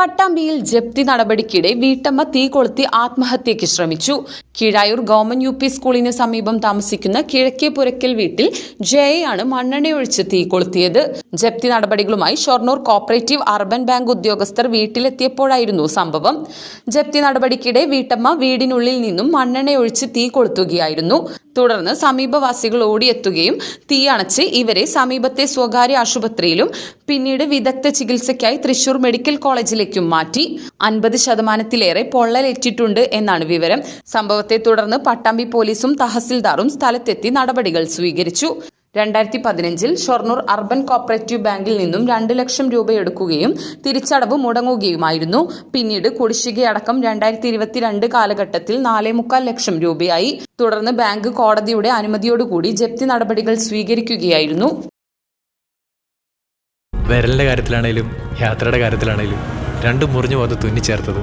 പട്ടാമ്പിയിൽ ജപ്തി നടപടിക്കിടെ വീട്ടമ്മ തീ കൊളുത്തി ആത്മഹത്യയ്ക്ക് ശ്രമിച്ചു. കീഴായൂർ ഗവൺമെന്റ് യു പി സ്കൂളിന് സമീപം താമസിക്കുന്ന കിഴക്കേ പുരക്കൽ വീട്ടിൽ ജയയാണ് മണ്ണെണ്ണയൊഴിച്ച് തീ കൊളുത്തിയത്. ജപ്തി നടപടികളുമായി ഷൊർണൂർ കോപ്പറേറ്റീവ് അർബൻ ബാങ്ക് ഉദ്യോഗസ്ഥർ വീട്ടിലെത്തിയപ്പോഴായിരുന്നു സംഭവം. ജപ്തി നടപടിക്കിടെ വീട്ടമ്മ വീടിനുള്ളിൽ നിന്നും മണ്ണെണ്ണയൊഴിച്ച് തീ കൊളുത്തുകയായിരുന്നു. തുടർന്ന് സമീപവാസികൾ ഓടിയെത്തുകയും തീ അണച്ച് ഇവരെ സമീപത്തെ സ്വകാര്യ ആശുപത്രിയിലും പിന്നീട് വിദഗ്ധ ചികിത്സയ്ക്കായി തൃശൂർ മെഡിക്കൽ കോളേജിലേക്കും മാറ്റി. അൻപത് ശതമാനത്തിലേറെ പൊള്ളലേറ്റിട്ടുണ്ട് എന്നാണ് വിവരം. സംഭവത്തെ തുടർന്ന് പട്ടാമ്പി പോലീസും തഹസിൽദാറും സ്ഥലത്തെത്തി നടപടികൾ സ്വീകരിച്ചു. രണ്ടായിരത്തി പതിനഞ്ചിൽ ഷൊർണൂർ അർബൻ കോപ്പറേറ്റീവ് ബാങ്കിൽ നിന്നും രണ്ട് ലക്ഷം രൂപ എടുക്കുകയും തിരിച്ചടവ് മുടങ്ങുകയുമായിരുന്നു. പിന്നീട് കുടിശ്ശികയടക്കം രണ്ടായിരത്തി ഇരുപത്തിരണ്ട് കാലഘട്ടത്തിൽ നാലേ മുക്കാൽ ലക്ഷം രൂപയായി. തുടർന്ന് ബാങ്ക് കോടതിയുടെ അനുമതിയോടുകൂടി ജപ്തി നടപടികൾ സ്വീകരിക്കുകയായിരുന്നു. വിരലിന്റെ കാര്യത്തിലാണേലും യാത്രയുടെ കാര്യത്തിലാണേലും രണ്ടും മുറിഞ്ഞു പോകാതെ തുന്നിച്ചേർത്തത്